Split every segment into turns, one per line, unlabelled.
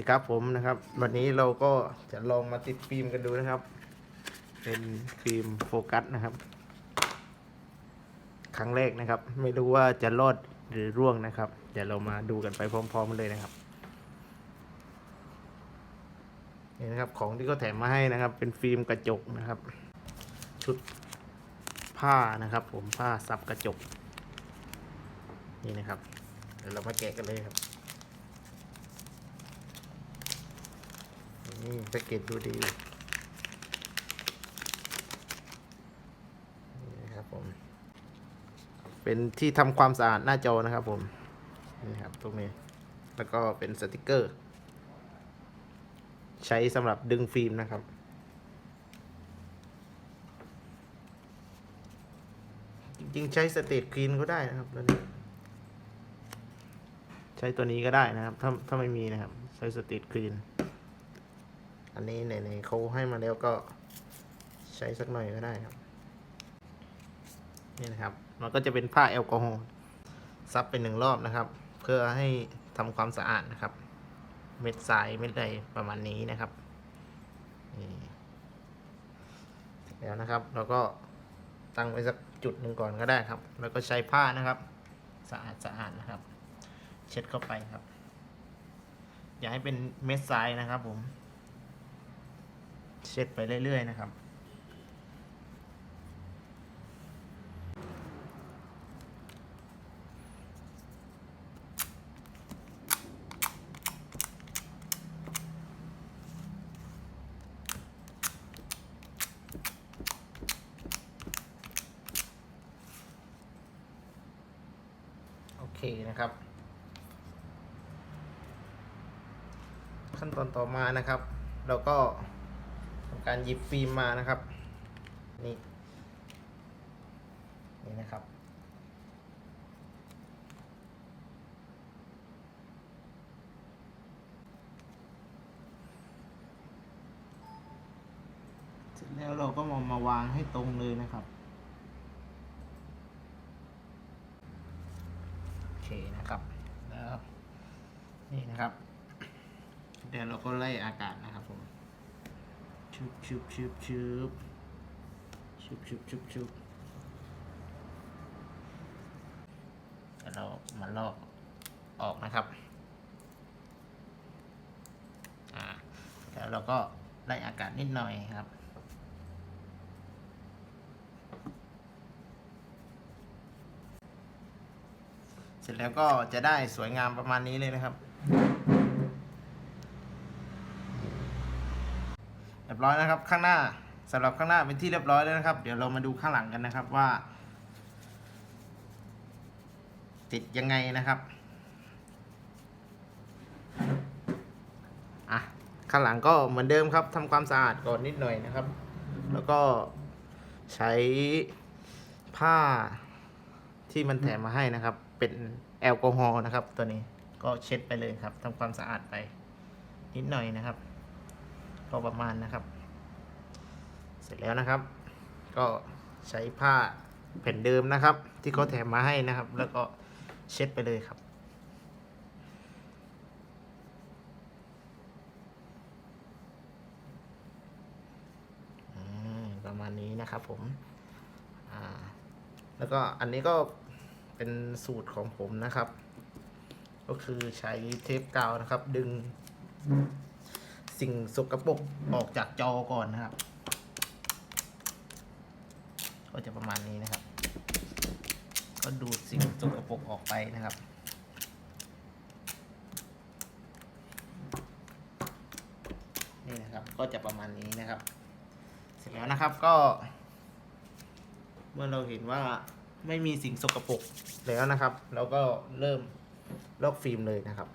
ดีครับผมนะครับ วันนี้เราก็จะลองมาติดฟิล์มกันดูนะครับ เป็นฟิล์มโฟกัสนะครับ ครั้งแรกนะครับ ไม่รู้ว่าจะรอดหรือร่วงนะครับ เดี๋ยวเรามาดูกันไปพร้อมๆกันเลยนะครับนี่นะครับของที่เขาแถมมาให้นะครับ เป็นฟิล์มกระจกนะครับ ชุดผ้านะครับ ผมผ้าซับกระจก นี่นะครับ เดี๋ยวเรามาแกะกันเลยครับ นี่แพ็กเกจดูดีนี่นะครับผม เป็นที่ทำความสะอาดหน้าจอนะครับผม นี่ครับตรงนี้ แล้วก็เป็นสติกเกอร์ ใช้สำหรับดึงฟิล์มนะครับจริงๆใช้สเตทคลีนก็ได้นะครับตัวนี้ใช้ตัวนี้ก็ได้นะครับ ถ้าถ้าไม่มีนะครับ ใช้สเตทคลีน อันนี้ไหนๆเขาให้มาแล้วก็ใช้สักหน่อยก็ได้ครับ นี่นะครับ มันก็จะเป็นผ้าแอลกอฮอล์ซับเป็นหนึ่งรอบนะครับ เพื่อให้ทำความสะอาดนะครับ เม็ดทรายเม็ดใดประมาณนี้นะครับนี่แล้วนะครับเราก็ตั้งไว้สักจุดหนึ่งก่อนก็ได้ครับ แล้วก็ใช้ผ้านะครับ สะอาดสะอาดนะครับ เช็ดเข้าไปครับ อย่าให้เป็นเม็ดทรายนะครับผม เช็ดไปเรื่อย ๆ นะครับ โอเคนะครับ ขั้นตอนต่อมานะครับ เราก็ การหยิบฟิล์มมานะครับ นี่ นี่นะครับเสร็จแล้วเราก็มามาวางให้ตรงเลยนะครับ โอเคนะครับแล้วนี่นะครับ เดี๋ยวเราก็ไล่อากาศนะครับผม ชุบชุบชุบชุบชุบชุบชุบชุบเดี๋ยวเรามาลอกออกนะครับ อ่า แล้วเราก็ไล่อากาศนิดหน่อยครับเสร็จแล้วก็จะได้สวยงามประมาณนี้เลยนะครับ เรีย บร้อยนะครับ ข้างหน้าสำหรับข้างหน้าเป็นที่เรียบร้อยแล้วนะครับ เดี๋ยวเรามาดูข้างหลังกันนะครับว่า ติดยังไงนะครับอะข้างหลังก็เหมือนเดิมครับทำความสะอาดก่อนนิดหน่อยนะครับ แล้วก็ใช้ผ้าที่มันแถมมาให้นะครับ เป็นแอลกอฮอล์นะครับ ตัวนี้ก็เช็ดไปเลยครับทำความสะอาดไปนิดหน่อยนะครับ ก็ประมาณนะครับ เสร็จแล้วนะครับ ก็ใช้ผ้าแผ่นเดิมนะครับ ที่เขาแถมมาให้นะครับ แล้วก็เช็ดไปเลยครับประมาณนี้นะครับผมแล้วก็อันนี้ก็เป็นสูตรของผมนะครับ ก็คือใช้เทปกาวนะครับ ดึง สิ่งสกปรกออกจากจอก่อนนะครับ ก็จะประมาณนี้นะครับ ก็ดูดสิ่งสกปรกออกไปนะครับนี่นะครับก็จะประมาณนี้นะครับ เสร็จแล้วนะครับก็ เมื่อเราเห็นว่าไม่มีสิ่งสกปรกแล้วนะครับ เราก็เริ่มลอกฟิล์มเลยนะครับ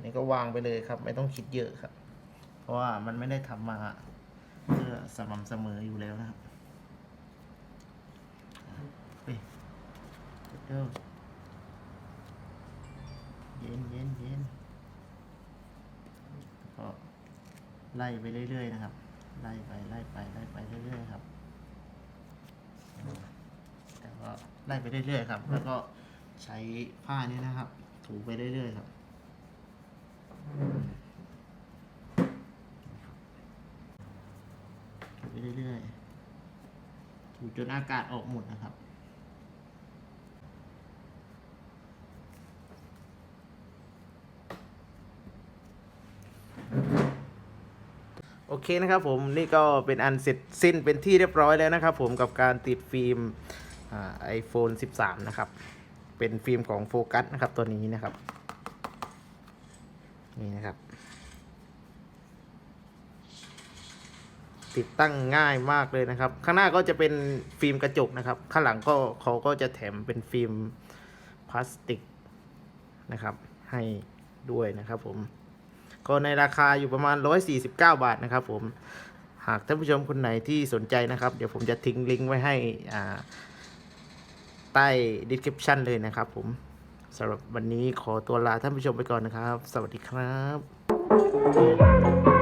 ตัวนี้ก็วางไปเลยครับ ไม่ต้องคิดเยอะครับ เพราะว่ามันไม่ได้ทำมาเพื่อสม่ำเสมออยู่แล้วนะครับเฮ้ยเดี๋ยวเย็นเย็นเย็นก็ไล่ไปเรื่อยๆนะครับ ไล่ไปไล่ไปไล่ไปเรื่อยๆครับ แต่ก็ไล่ไปเรื่อยๆครับ แล้วก็ใช้ผ้านี้นะครับ ถูไปเรื่อยๆครับ ไปเรื่อยๆถูจนอากาศออกหมดนะครับโอเคนะครับผมนี่ก็เป็นอันเสร็จสิ้นเป็นที่เรียบร้อยแล้วนะครับผมกับการติดฟิล์มไอโฟน 13 นะครับ เป็นฟิล์มของโฟกัสนะครับตัวนี้นะครับ นี่นะครับ ติดตั้งง่ายมากเลยนะครับ ข้างหน้าก็จะเป็นฟิล์มกระจกนะครับ ข้างหลังก็เขาก็จะแถมเป็นฟิล์มพลาสติกนะครับ ให้ด้วยนะครับผม ก็ในราคาอยู่ประมาณ 149 บาทนะครับผมหากท่านผู้ชมคนไหนที่สนใจนะครับ เดี๋ยวผมจะทิ้งลิงก์ไว้ให้ใต้ description เลยนะครับผม สำหรับวันนี้ขอตัวลาท่านผู้ชมไปก่อนนะครับ สวัสดีครับ